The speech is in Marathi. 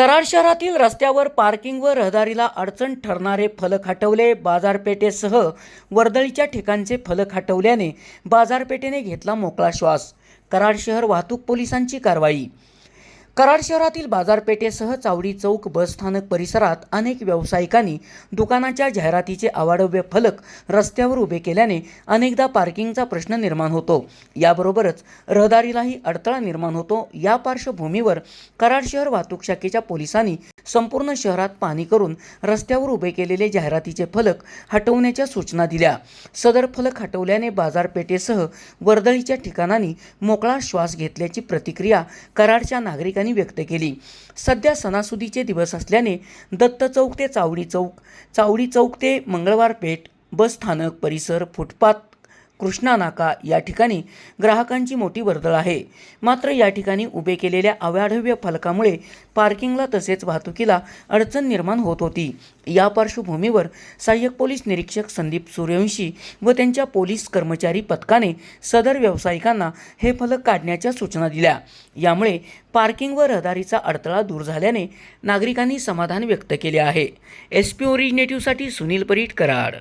कराड शहरातील रस्त्यावर पार्किंग व रहदारीला अडचण ठरणारे फलक हटवले. बाजारपेठेसह वर्दळीच्या ठिकाणचे फलक हटवल्याने बाजारपेठेने घेतला मोकळा श्वास. कराड शहर वाहतूक पोलिसांची कारवाई कराड शहरातील बाजारपेठेसह चावडी चौक बसस्थानक परिसरात अनेक व्यावसायिकांनी दुकानाच्या जाहिरातीचे आवाडव्य फलक रस्त्यावर उभे केल्याने अनेकदा पार्किंगचा प्रश्न निर्माण होतो. याबरोबरच रहदारीलाही अडथळा निर्माण होतो. या पार्श्वभूमीवर कराड शहर वाहतूक शाखेच्या पोलिसांनी संपूर्ण शहरात पाहणी करून रस्त्यावर उभे केलेले जाहिरातीचे फलक हटवण्याच्या सूचना दिल्या. सदर फलक हटवल्याने बाजारपेठेसह वर्दळीच्या ठिकाणांनी मोकळा श्वास घेतल्याची प्रतिक्रिया कराडच्या नागरिकांनी व्यक्त केली. सध्या सणासुदीचे दिवस असल्याने दत्त चौक ते चावडी चौक चावडी चौक ते मंगळवार पेठ बस स्थानक परिसर फुटपाथ कृष्णा नाका या ठिकाणी ग्राहकांची मोठी वर्दळ आहे. मात्र या ठिकाणी उभे केलेल्या अवाढव्य फलकामुळे पार्किंगला तसेच वाहतुकीला अडचण निर्माण होत होती. या पार्श्वभूमीवर सहाय्यक पोलीस निरीक्षक संदीप सूर्यवंशी व त्यांच्या पोलीस कर्मचारी पथकाने सदर व्यावसायिकांना हे फलक काढण्याच्या सूचना दिल्या. यामुळे पार्किंग व रहदारीचा अडथळा दूर झाल्याने नागरिकांनी समाधान व्यक्त केले आहे. एस पी ओरिजिनेटिव्हसाठी सुनील परीट कराड.